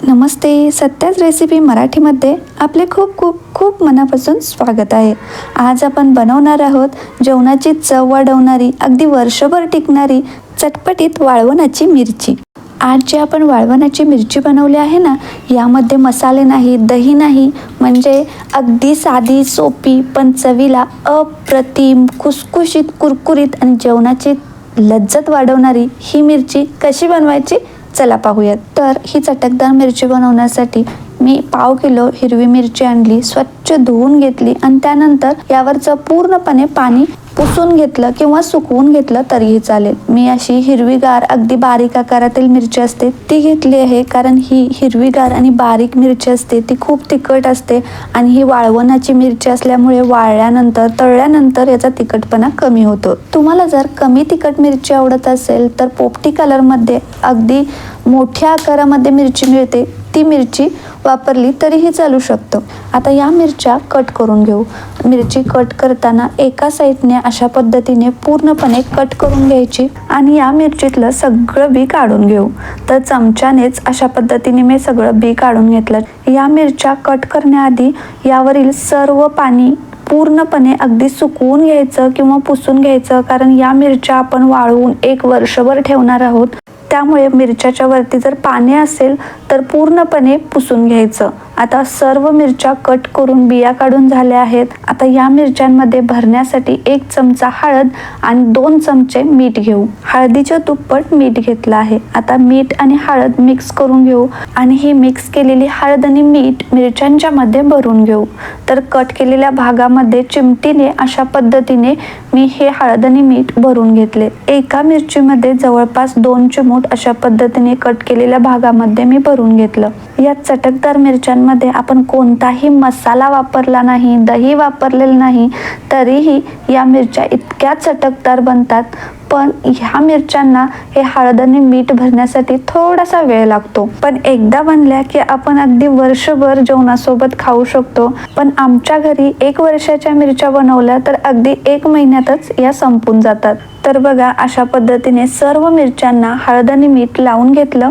नमस्ते सत्याच recipe मराठीमध्ये आपले खूप खूप खूप मनापासून स्वागत आहे. आज आपण बनवणार आहोत जेवणाची चव वाढवणारी अगदी वर्षभर टिकणारी चटपटीत वाळवणाची मिरची. आज जी आपण वाळवणाची मिरची बनवली आहे ना यामध्ये मसाले नाही दही नाही म्हणजे अगदी साधी सोपी पण चवीला अप्रतिम खुसखुशीत कुरकुरीत आणि जेवणाची लज्जत वाढवणारी ही मिरची कशी बनवायची? चला पाहूयात. तर ही चटकदार मिरची बनवण्यासाठी मी पाव किलो हिरवी मिरची आणली स्वच्छ धुवून घेतली आणि त्यानंतर यावरचं पूर्णपणे पाणी पुसून घेतलं किंवा सुकवून घेतलं तरीही चालेल. मी अशी हिरवीगार अगदी बारीक आकारातील मिरची असते ती घेतली आहे कारण ही हिरवीगार आणि बारीक मिरची असते ती खूप तिखट असते आणि ही वाळवणाची मिरची असल्यामुळे वाळल्यानंतर तळल्यानंतर याचा तिखटपणा कमी होतो. तुम्हाला जर कमी तिखट मिरची आवडत असेल तर पोपटी कलरमध्ये अगदी मोठ्या आकारामध्ये मिरची मिळते. ती मिरची वापरली तरीही चालू शकतं. आता या मिरच्या कट करून घेऊ. मिरची कट करताना एका साईडने अशा पद्धतीने पूर्णपणे कट करून घ्यायची आणि या मिरचीतलं सगळं बी काढून घेऊ. तर चमच्यानेच अशा पद्धतीने मी सगळं बी काढून घेतलं. या मिरच्या कट करण्याआधी यावरील सर्व पाणी पूर्णपणे अगदी सुकवून घ्यायचं किंवा पुसून घ्यायचं कारण या मिरच्या आपण वाळवून एक वर्षभर ठेवणार आहोत. त्यामुळे मिरच्याच्या वरती जर पाने असेल तर पूर्णपणे पुसून घ्यायचं. आता सर्व मिरच्या कट करून बिया काढून झाल्या आहेत. आता या मिरच्यांमध्ये भरण्यासाठी एक चमचा हळद आणि दोन चमचे मीठ घेऊ. हळदीच्या दुप्पट मीठ घेतलं आहे. आता मीठ आणि हळद मिक्स करून घेऊ आणि ही मिक्स केलेली हळद आणि मीठ मिरच्यांच्या मध्ये भरून घेऊ. तर कट केलेल्या भागामध्ये चिमटीने अशा पद्धतीने मी हे हळद आणि मीठ भरून घेतले. एका मिरचीमध्ये जवळपास दोन चिमूट अशा पद्धतीने कट केलेल्या भागामध्ये मी भरून घेतलं. या चटकदार मिरच्यांमध्ये आपण कोणताही मसाला वापरला नाही दही वापरलेलं नाही तरीही या मिरच्या इतक्या चटकदार बनतात. पण ह्या मिरच्यांना हे हळद आणि मीठ भरण्यासाठी थोडासा वेळ लागतो. पण एकदा बनल्या की आपण अगदी वर्षभर जेवणासोबत खाऊ शकतो. पण आमच्या घरी एक वर्षाच्या मिरच्या बनवल्या तर अगदी एक महिन्यातच या संपून जातात. तर बघा अशा पद्धतीने सर्व मिरच्यांना हळद आणि मीठ लावून घेतलं.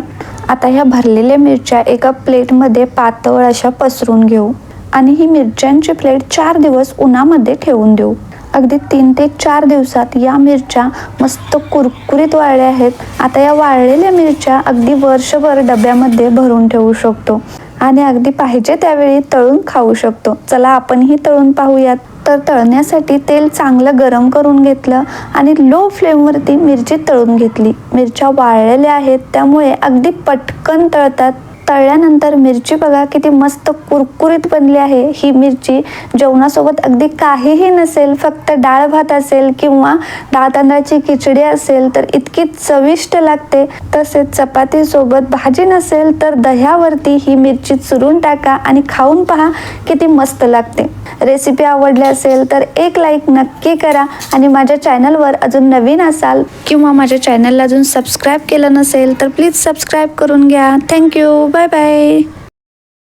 आता ह्या भरलेल्या मिरच्या एका प्लेटमध्ये पातळ अशा पसरून घेऊ. आणि ही मिरच्यांची प्लेट चार दिवस उन्हामध्ये ठेवून देऊ. अगदी तीन ते चार दिवसात या मिरच्या मस्त कुरकुरीत वाळल्या आहेत. आता या वाळलेल्या मिरच्या अगदी वर्षभर डब्यामध्ये भरून ठेवू शकतो. आणि अगदी पाहिजे त्यावेळी तळून खाऊ शकतो. चला आपणही तळून पाहूयात. तर तळण्यासाठी तेल चांगलं गरम करून घेतलं आणि लो फ्लेमवरती मिरची तळून घेतली. मिरच्या वाळलेल्या आहेत त्यामुळे अगदी पटकन तळतात. तळल्यानंतर मिरची बघा किती मस्त कुरकुरीत बनली आहे. ही मिरची जेवणासोबत अगदी काहीही नसेल फक्त डाळ भात असेल किंवा डाळ तांदळाची खिचडी असेल तर इतकी चविष्ट लागते. तसेच चपातीसोबत भाजी नसेल तर दह्यावरती ही मिरची चुरून टाका आणि खाऊन पहा किती मस्त लागते. रेसिपी आवडली असेल तर एक लाईक नक्की करा. आणि माझ्या चॅनलवर अजून नवीन असाल किंवा माझ्या चॅनलला अजून सबस्क्राईब केलं नसेल तर प्लीज सबस्क्राईब करून घ्या. Thank you bye bye